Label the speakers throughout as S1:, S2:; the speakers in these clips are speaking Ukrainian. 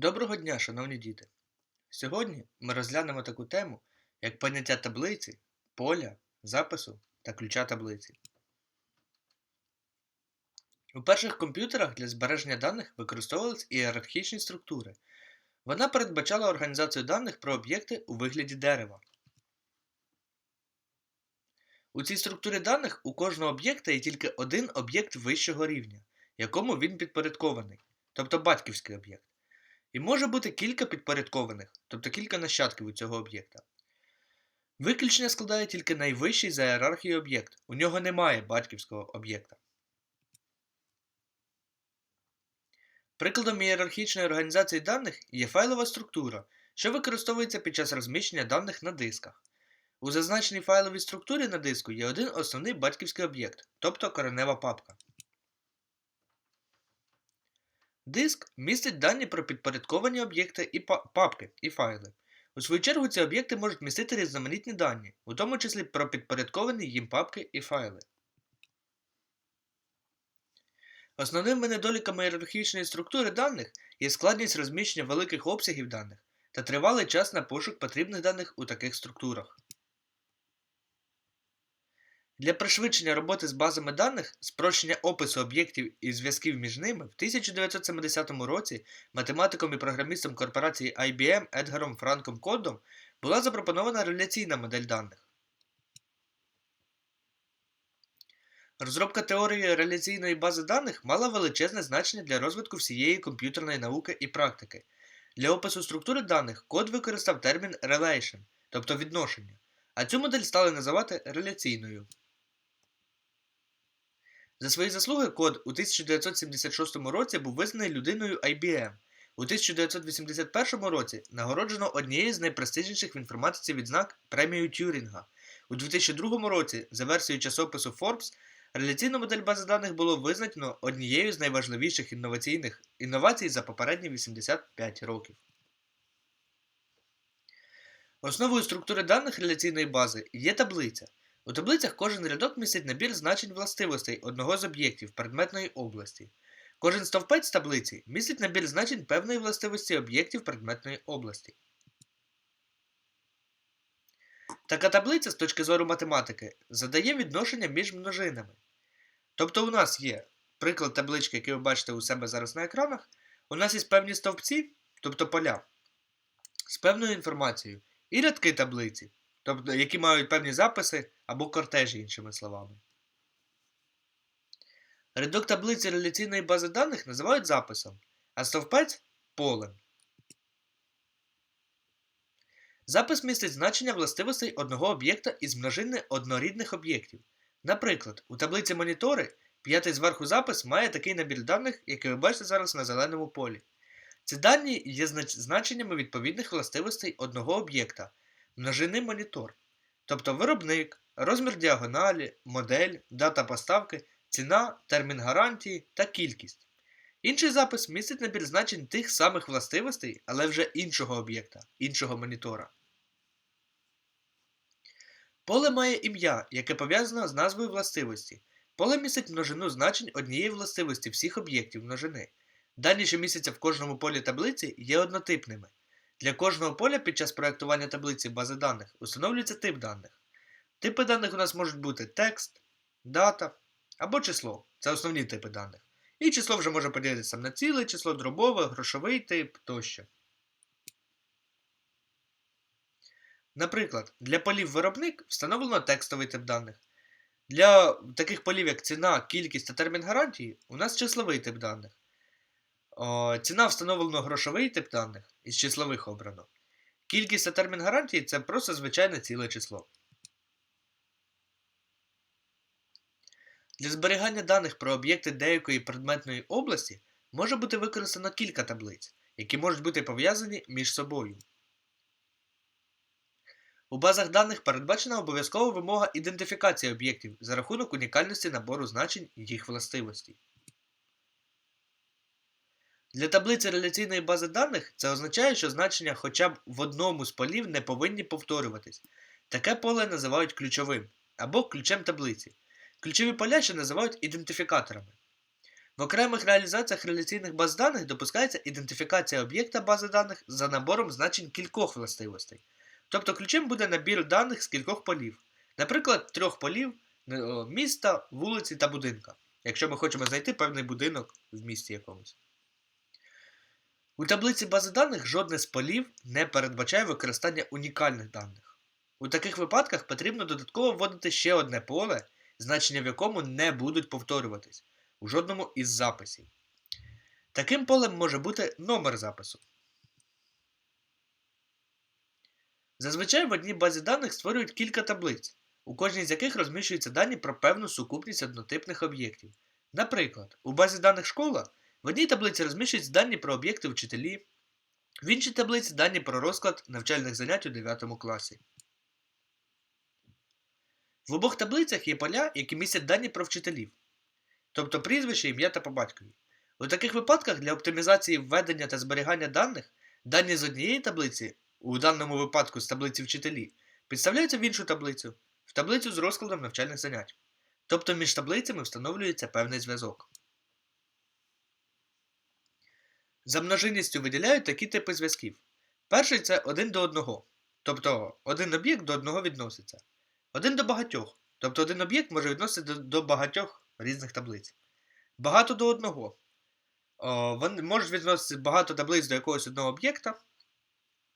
S1: Доброго дня, шановні діти! Сьогодні ми розглянемо таку тему, як поняття таблиці, поля, запису та ключа таблиці. У перших комп'ютерах для збереження даних використовувались ієрархічні структури. Вона передбачала організацію даних про об'єкти у вигляді дерева. У цій структурі даних у кожного об'єкта є тільки один об'єкт вищого рівня, якому він підпорядкований, тобто батьківський об'єкт. І може бути кілька підпорядкованих, тобто кілька нащадків у цього об'єкта. Виключення складає тільки найвищий за ієрархією об'єкт. У нього немає батьківського об'єкта. Прикладом ієрархічної організації даних є файлова структура, що використовується під час розміщення даних на дисках. У зазначеній файловій структурі на диску є один основний батьківський об'єкт, тобто коренева папка. Диск містить дані про підпорядковані об'єкти і папки і файли. У свою чергу ці об'єкти можуть містити різноманітні дані, у тому числі про підпорядковані їм папки і файли. Основними недоліками ієрархічної структури даних є складність розміщення великих обсягів даних та тривалий час на пошук потрібних даних у таких структурах. Для пришвидшення роботи з базами даних, спрощення опису об'єктів і зв'язків між ними, в 1970 році математиком і програмістом корпорації IBM Едгаром Франком Кодом була запропонована реляційна модель даних. Розробка теорії реляційної бази даних мала величезне значення для розвитку всієї комп'ютерної науки і практики. Для опису структури даних код використав термін relation, тобто відношення, а цю модель стали називати реляційною. За свої заслуги код у 1976 році був визнаний людиною IBM. У 1981 році нагороджено однією з найпрестижніших в інформатиці відзнак премію Тюрінга. У 2002 році, за версією часопису Forbes, реляційну модель бази даних було визначено однією з найважливіших інноваційних інновацій за попередні 85 років. Основою структури даних реляційної бази є таблиця. У таблицях кожен рядок містить набір значень властивостей одного з об'єктів предметної області. Кожен стовпець таблиці містить набір значень певної властивості об'єктів предметної області. Така таблиця з точки зору математики задає відношення між множинами. Тобто у нас є приклад таблички, який ви бачите у себе зараз на екранах. У нас є певні стовпці, тобто поля, з певною інформацією, і рядки таблиці, тобто, які мають певні записи або кортежі, іншими словами. Рядок таблиці реляційної бази даних називають записом, а стовпець полем. Запис містить значення властивостей одного об'єкта із множини однорідних об'єктів. Наприклад, у таблиці монітори п'ятий зверху запис має такий набір даних, який ви бачите зараз на зеленому полі. Ці дані є значеннями відповідних властивостей одного об'єкта множини монітор, тобто виробник, розмір діагоналі, модель, дата поставки, ціна, термін гарантії та кількість. Інший запис містить набір значень тих самих властивостей, але вже іншого об'єкта, іншого монітора. Поле має ім'я, яке пов'язано з назвою властивості. Поле містить множину значень однієї властивості всіх об'єктів множини. Дані, що містяться в кожному полі таблиці, є однотипними. Для кожного поля під час проєктування таблиці бази даних встановлюється тип даних. Типи даних у нас можуть бути текст, дата або число це основні типи даних. І число вже може поділитися на ціле число, дробове, грошовий тип тощо. Наприклад, для полів виробник встановлено текстовий тип даних. Для таких полів, як ціна, кількість та термін гарантії, у нас числовий тип даних. Ціна встановлено грошовий тип даних із числових обрано. Кількість та термін гарантії це просто звичайне ціле число. Для зберігання даних про об'єкти деякої предметної області може бути використано кілька таблиць, які можуть бути пов'язані між собою. У базах даних передбачена обов'язкова вимога ідентифікації об'єктів за рахунок унікальності набору значень їх властивостей. Для таблиці реляційної бази даних це означає, що значення хоча б в одному з полів не повинні повторюватись. Таке поле називають ключовим або ключем таблиці. Ключові поля ще називають ідентифікаторами. В окремих реалізаціях реляційних баз даних допускається ідентифікація об'єкта бази даних за набором значень кількох властивостей. Тобто ключем буде набір даних з кількох полів, наприклад, трьох полів е, міста, вулиці та будинка, якщо ми хочемо знайти певний будинок в місті якомусь. У таблиці бази даних жодне з полів не передбачає використання унікальних даних. У таких випадках потрібно додатково вводити ще одне поле, значення в якому не будуть повторюватись у жодному із записів. Таким полем може бути номер запису. Зазвичай в одній базі даних створюють кілька таблиць, у кожній з яких розміщуються дані про певну сукупність однотипних об'єктів. Наприклад, у базі даних школа в одній таблиці розміщуються дані про об'єкти вчителі, в іншій таблиці дані про розклад навчальних занять у 9 класі. В обох таблицях є поля, які містять дані про вчителів, тобто прізвище, ім'я та по батькові. У таких випадках для оптимізації введення та зберігання даних дані з однієї таблиці, у даному випадку з таблиці вчителі, підставляються в іншу таблицю, в таблицю з розкладом навчальних занять. Тобто між таблицями встановлюється певний зв'язок. За множинністю виділяють такі типи зв'язків. Перший це один до одного, тобто один об'єкт до одного відноситься. Один до багатьох, тобто один об'єкт може відносити до, багатьох різних таблиць. Багато до одного. Вони можуть відносити багато таблиць до якогось одного об'єкта.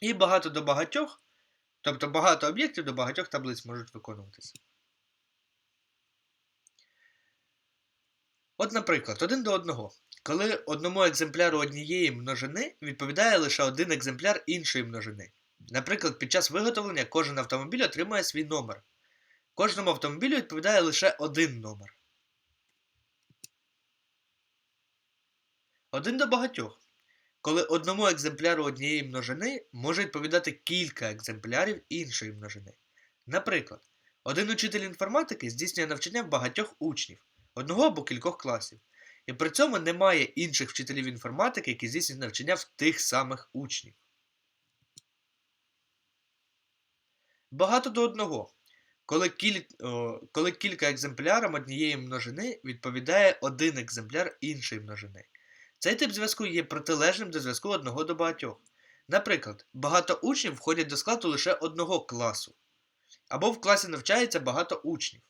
S1: І багато до багатьох, тобто багато об'єктів до багатьох таблиць можуть виконуватися. От, наприклад, один до одного. Коли одному екземпляру однієї множини відповідає лише один екземпляр іншої множини. Наприклад, під час виготовлення кожен автомобіль отримує свій номер. Кожному автомобілю відповідає лише один номер. Один до багатьох. Коли одному екземпляру однієї множини може відповідати кілька екземплярів іншої множини. Наприклад, один учитель інформатики здійснює навчання багатьох учнів, одного або кількох класів, і при цьому немає інших вчителів інформатики, які здійснюють навчання в тих самих учнів. Багато до одного. Коли, кіль... Коли кілька екземплярам однієї множини відповідає один екземпляр іншої множини. Цей тип зв'язку є протилежним до зв'язку одного до багатьох. Наприклад, багато учнів входять до складу лише одного класу. Або в класі навчається багато учнів.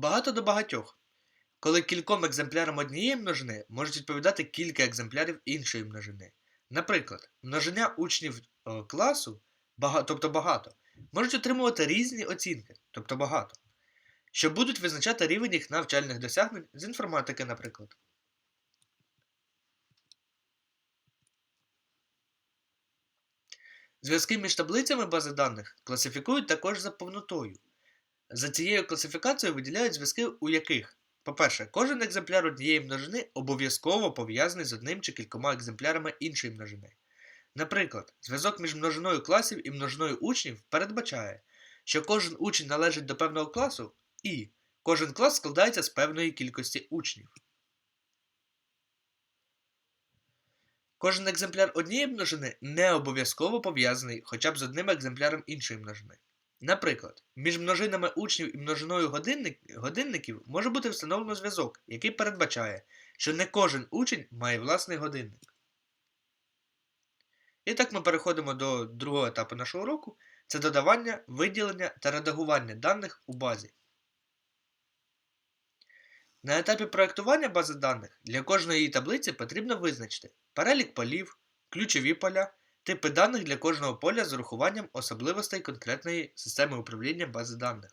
S1: Багато до багатьох. Коли кільком екземплярам однієї множини можуть відповідати кілька екземплярів іншої множини. Наприклад, множення учнів о, класу, бага, тобто багато, можуть отримувати різні оцінки, тобто багато, що будуть визначати рівень їх навчальних досягнень з інформатики, наприклад. Зв'язки між таблицями бази даних класифікують також за повнотою. За цією класифікацією виділяють зв'язки, у яких, по-перше, кожен екземпляр однієї множини обов'язково пов'язаний з одним чи кількома екземплярами іншої множини. Наприклад, зв'язок між множиною класів і множиною учнів передбачає, що кожен учень належить до певного класу і кожен клас складається з певної кількості учнів. Кожен екземпляр однієї множини не обов'язково пов'язаний хоча б з одним екземпляром іншої множини. Наприклад, між множинами учнів і множиною годинник, годинників може бути встановлено зв'язок, який передбачає, що не кожен учень має власний годинник. І так ми переходимо до другого етапу нашого уроку це додавання, виділення та редагування даних у базі. На етапі проєктування бази даних для кожної її таблиці потрібно визначити перелік полів, ключові поля, типи даних для кожного поля з урахуванням особливостей конкретної системи управління бази даних.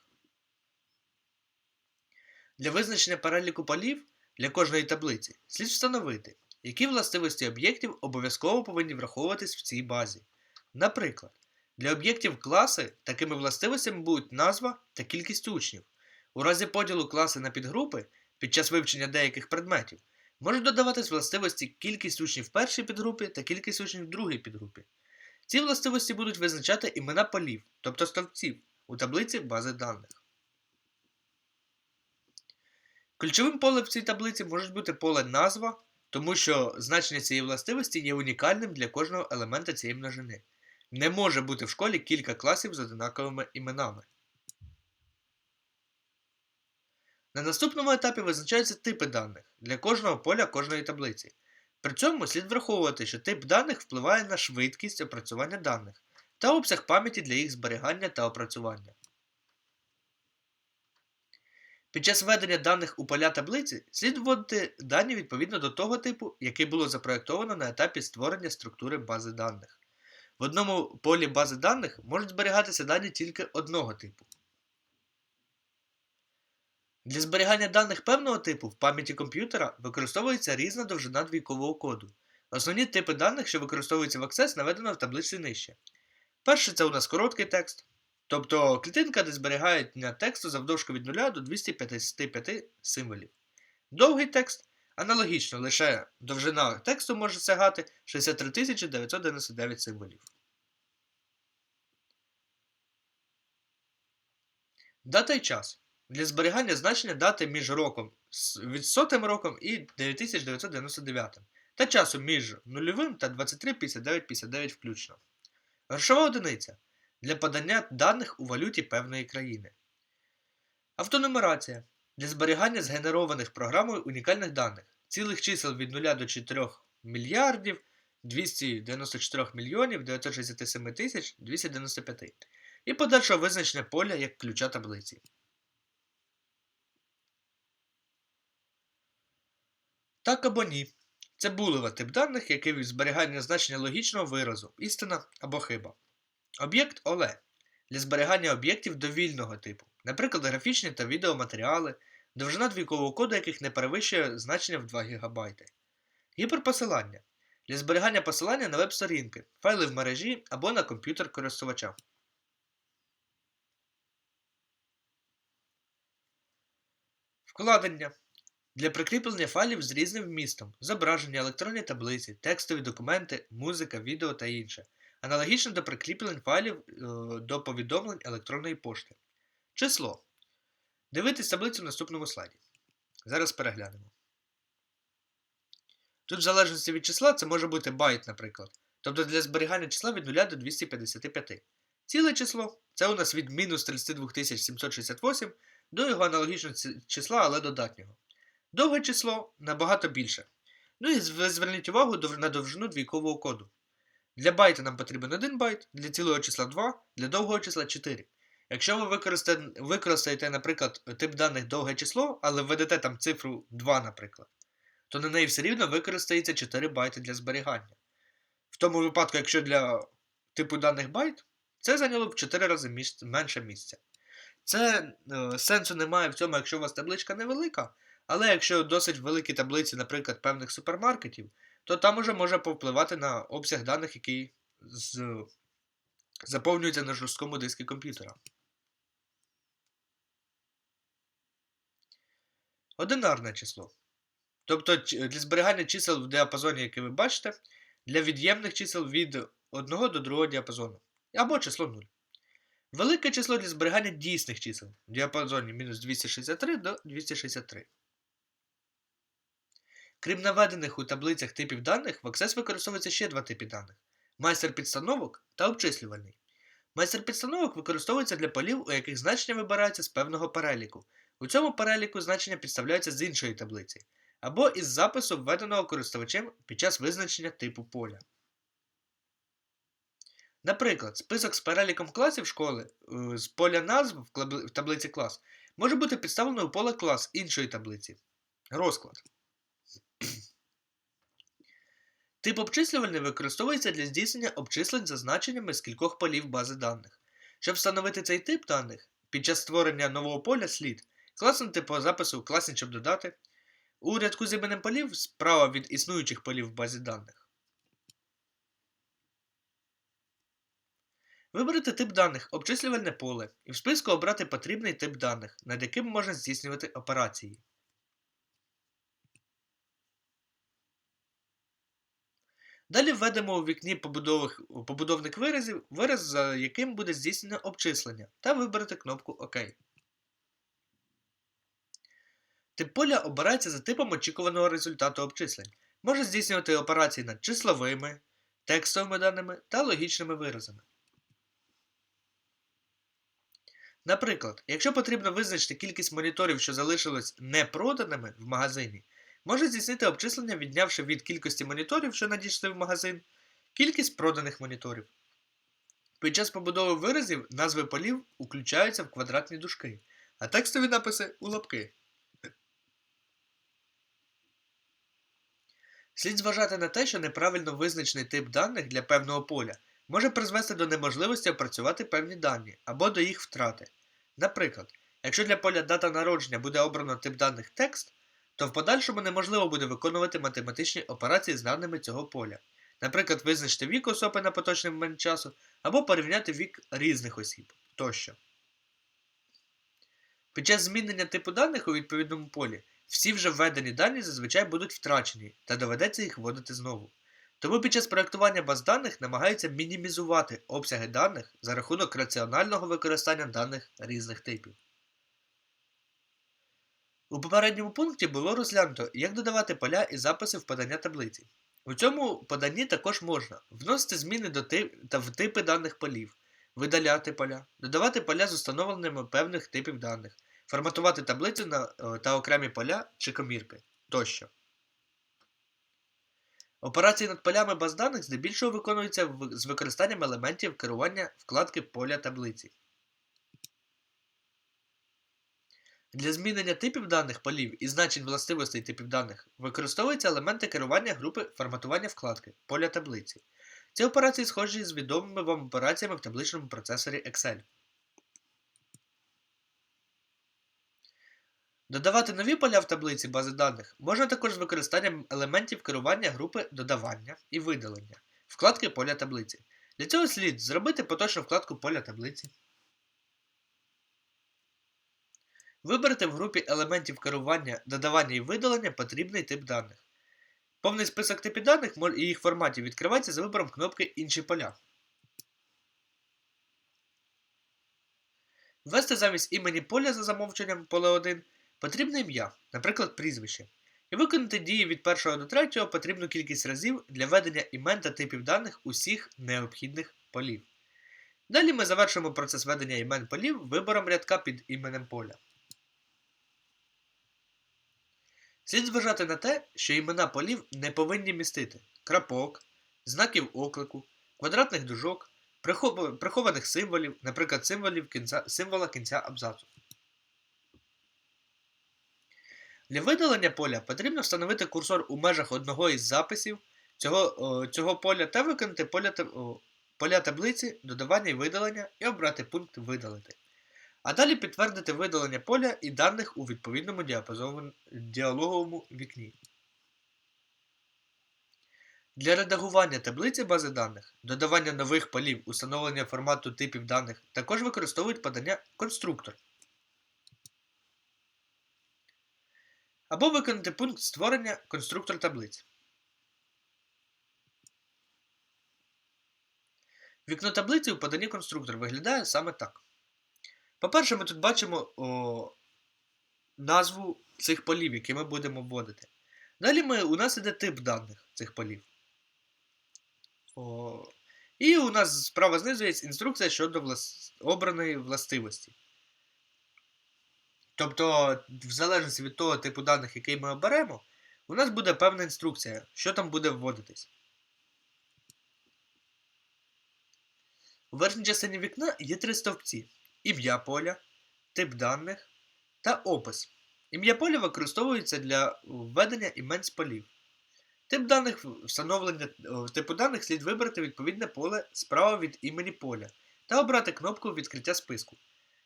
S1: Для визначення переліку полів для кожної таблиці слід встановити, які властивості об'єктів обов'язково повинні враховуватись в цій базі. Наприклад, для об'єктів класи такими властивостями будуть назва та кількість учнів. У разі поділу класи на підгрупи під час вивчення деяких предметів можуть додаватись властивості кількість учнів в першій підгрупі та кількість учнів в другій підгрупі. Ці властивості будуть визначати імена полів, тобто стовпців, у таблиці бази даних. Ключовим полем в цій таблиці може бути поле назва, тому що значення цієї властивості є унікальним для кожного елемента цієї множини. Не може бути в школі кілька класів з одинаковими іменами. На наступному етапі визначаються типи даних для кожного поля кожної таблиці. При цьому слід враховувати, що тип даних впливає на швидкість опрацювання даних та обсяг пам'яті для їх зберігання та опрацювання. Під час введення даних у поля таблиці слід вводити дані відповідно до того типу, який було запроєктовано на етапі створення структури бази даних. В одному полі бази даних можуть зберігатися дані тільки одного типу. Для зберігання даних певного типу в пам'яті комп'ютера використовується різна довжина двійкового коду. Основні типи даних, що використовуються в Access, наведено в таблиці нижче. Перше це у нас короткий текст, тобто клітинка, де зберігають тексту завдовжки від 0 до 255 символів. Довгий текст аналогічно, лише довжина тексту може сягати 63 999 символів. Дата і час. Для зберігання значення дати між роком від 100 роком і 9999 та часу між 0 та 235959 включно. Грошова одиниця для подання даних у валюті певної країни. Автонумерація для зберігання згенерованих програмою унікальних даних, цілих чисел від 0 до 4 мільярдів 294 мільйонів 967 тисяч 295 і подальшого визначення поля як ключа таблиці. Так або ні. Це булева тип даних, який від зберігання значення логічного виразу, істина або хиба. Об'єкт Оле для зберігання об'єктів довільного типу, наприклад, графічні та відеоматеріали, довжина двійкового коду яких не перевищує значення в 2 ГБ. Гіперпосилання для зберігання посилання на веб-сторінки, файли в мережі або на комп'ютер користувача. Вкладення для прикріплення файлів з різним вмістом, зображення, електронні таблиці, текстові документи, музика, відео та інше. Аналогічно до прикріплень файлів е, до повідомлень електронної пошти. Число. Дивитись таблицю в наступному слайді. Зараз переглянемо. Тут, в залежності від числа, це може бути байт, наприклад. Тобто для зберігання числа від 0 до 255. Ціле число це у нас від мінус 32 768 до його аналогічного числа, але додатнього. Довге число набагато більше. Ну і зверніть увагу на довжину двійкового коду. Для байта нам потрібен 1 байт, для цілого числа 2, для довгого числа 4. Якщо ви використаєте, використаєте, наприклад, тип даних довге число, але введете там цифру 2, наприклад, то на неї все рівно використається 4 байти для зберігання. В тому випадку, якщо для типу даних байт, це зайняло б 4 рази місць, менше місця. Це е, сенсу немає в цьому, якщо у вас табличка невелика. Але якщо досить великі таблиці, наприклад, певних супермаркетів, то там уже може повпливати на обсяг даних, який з... заповнюється на жорсткому диску комп'ютера. Одинарне число. Тобто для зберігання чисел в діапазоні, який ви бачите, для від'ємних чисел від 1 до 2 діапазону. Або число 0. Велике число для зберігання дійсних чисел в діапазоні мінус 263 до 263. Крім наведених у таблицях типів даних, в Access використовується ще два типи даних майстер підстановок та обчислювальний. Майстер підстановок використовується для полів, у яких значення вибираються з певного переліку. У цьому переліку значення підставляються з іншої таблиці, або із запису, введеного користувачем під час визначення типу поля. Наприклад, список з переліком класів школи е, з поля назв в таблиці клас може бути підставлено у поле клас іншої таблиці. Розклад. Тип обчислювальний використовується для здійснення обчислень за значеннями з кількох полів бази даних. Щоб встановити цей тип даних, під час створення нового поля слід класнути по запису класні, щоб додати, у рядку з іменем полів справа від існуючих полів в базі даних. Вибрати тип даних обчислювальне поле і в списку обрати потрібний тип даних, над яким можна здійснювати операції. Далі введемо у вікні побудовник виразів вираз, за яким буде здійснено обчислення, та виберете кнопку ОК. Тип поля обирається за типом очікуваного результату обчислень. Може здійснювати операції над числовими, текстовими даними та логічними виразами. Наприклад, якщо потрібно визначити кількість моніторів, що залишились непроданими в магазині, можна здійснити обчислення, віднявши від кількості моніторів, що надійшли в магазин, кількість проданих моніторів. Під час побудови виразів назви полів включаються в квадратні дужки, а текстові написи у лапки. Слід зважати на те, що неправильно визначений тип даних для певного поля може призвести до неможливості опрацювати певні дані або до їх втрати. Наприклад, якщо для поля дата народження буде обрано тип даних текст, то в подальшому неможливо буде виконувати математичні операції з даними цього поля. Наприклад, визначити вік особи на поточний момент часу або порівняти вік різних осіб тощо. Під час змінення типу даних у відповідному полі всі вже введені дані зазвичай будуть втрачені та доведеться їх вводити знову. Тому під час проєктування баз даних намагаються мінімізувати обсяги даних за рахунок раціонального використання даних різних типів. У попередньому пункті було розглянуто, як додавати поля і записи в подання таблиці. У цьому поданні також можна вносити зміни до тип та в типи даних полів, видаляти поля, додавати поля з установленнями певних типів даних, форматувати таблицю на, е, та окремі поля чи комірки тощо. Операції над полями баз даних здебільшого виконуються з використанням елементів керування вкладки поля таблиці. Для змінення типів даних полів і значень властивостей типів даних використовуються елементи керування групи форматування вкладки поля таблиці. Ці операції схожі з відомими вам операціями в табличному процесорі Excel. Додавати нові поля в таблиці бази даних можна також з використанням елементів керування групи додавання і видалення вкладки поля таблиці. Для цього слід зробити поточну вкладку поля таблиці. Виберете в групі елементів керування, додавання і видалення потрібний тип даних. Повний список типів даних і їх форматів відкривається за вибором кнопки Інші поля. Ввести замість імені поля за замовченням поле 1 потрібне ім'я, наприклад, прізвище. І виконати дії від 1 до 3 потрібну кількість разів для введення імен та типів даних усіх необхідних полів. Далі ми завершимо процес введення імен полів вибором рядка під іменем поля. Слід зважати на те, що імена полів не повинні містити крапок, знаків оклику, квадратних дужок, прихованих символів, наприклад, символів кінця, символа кінця абзацу. Для видалення поля потрібно встановити курсор у межах одного із записів цього, цього поля та виконати поля, поля таблиці, додавання і видалення і обрати пункт Видалити. А далі підтвердити видалення поля і даних у відповідному діалоговому вікні. Для редагування таблиці бази даних, додавання нових полів, установлення формату типів даних також використовують подання конструктор. Або виконати пункт створення конструктор таблиць. Вікно таблиці у поданні конструктор виглядає саме так. По-перше, ми тут бачимо о, назву цих полів, які ми будемо вводити. Далі ми, у нас іде тип даних цих полів. О, і у нас справа знизу є інструкція щодо влас... обраної властивості. Тобто, в залежності від того типу даних, який ми оберемо, у нас буде певна інструкція, що там буде вводитись. У верхній частині вікна є три стовпці: ім'я поля, тип даних та опис. Ім'я поля використовується для введення імен з полів. Тип даних встановлення типу даних слід вибрати відповідне поле справа від імені поля та обрати кнопку відкриття списку.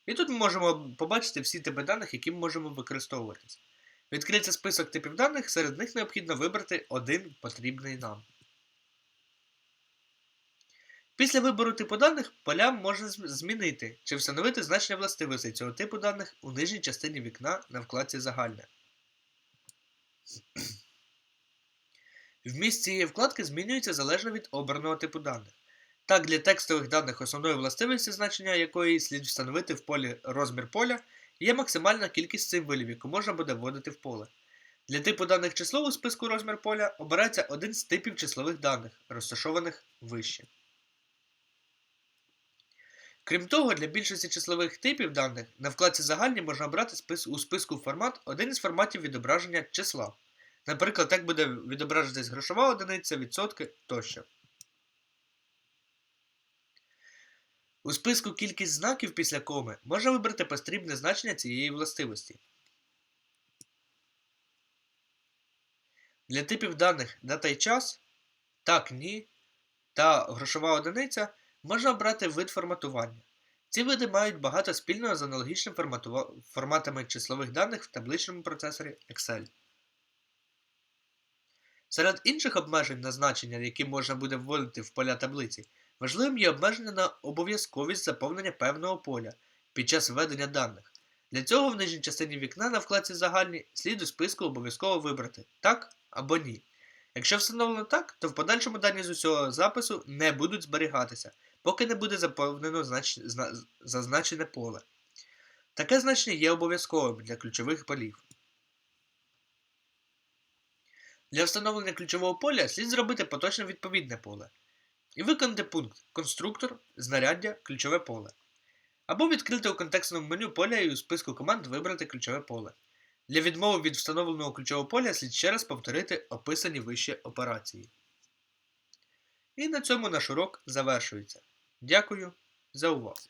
S1: І тут ми можемо побачити всі типи даних, які ми можемо використовуватись. Відкриється список типів даних, серед них необхідно вибрати один потрібний нам. Після вибору типу даних поля можна змінити чи встановити значення властивостей цього типу даних у нижній частині вікна на вкладці Загальне. Вміст цієї вкладки змінюється залежно від обраного типу даних. Так, для текстових даних основною властивістю значення якої слід встановити в полі розмір поля є максимальна кількість символів, яку можна буде вводити в поле. Для типу даних число у списку розмір поля обирається один з типів числових даних, розташованих вище. Крім того, для більшості числових типів даних на вкладці загальні можна обрати спис- у списку формат один із форматів відображення числа. Наприклад, як буде відображатись грошова одиниця, відсотки тощо. У списку кількість знаків після коми можна вибрати потрібне значення цієї властивості. Для типів даних дата і час, так, ні та грошова одиниця можна обрати вид форматування. Ці види мають багато спільного з аналогічними форматами числових даних в табличному процесорі Excel. Серед інших обмежень на значення, які можна буде вводити в поля таблиці, важливим є обмеження на обов'язковість заповнення певного поля під час введення даних. Для цього в нижній частині вікна на вкладці Загальні слід у списку обов'язково вибрати так або ні. Якщо встановлено так, то в подальшому дані з усього запису не будуть зберігатися, поки не буде заповнено знач... зна- зазначене поле. Таке значення є обов'язковим для ключових полів. Для встановлення ключового поля слід зробити поточне відповідне поле і виконати пункт Конструктор, знаряддя, ключове поле. Або відкрити у контекстному меню поля і у списку команд вибрати ключове поле. Для відмови від встановленого ключового поля слід ще раз повторити описані вище операції. І на цьому наш урок завершується. Дякую за увагу!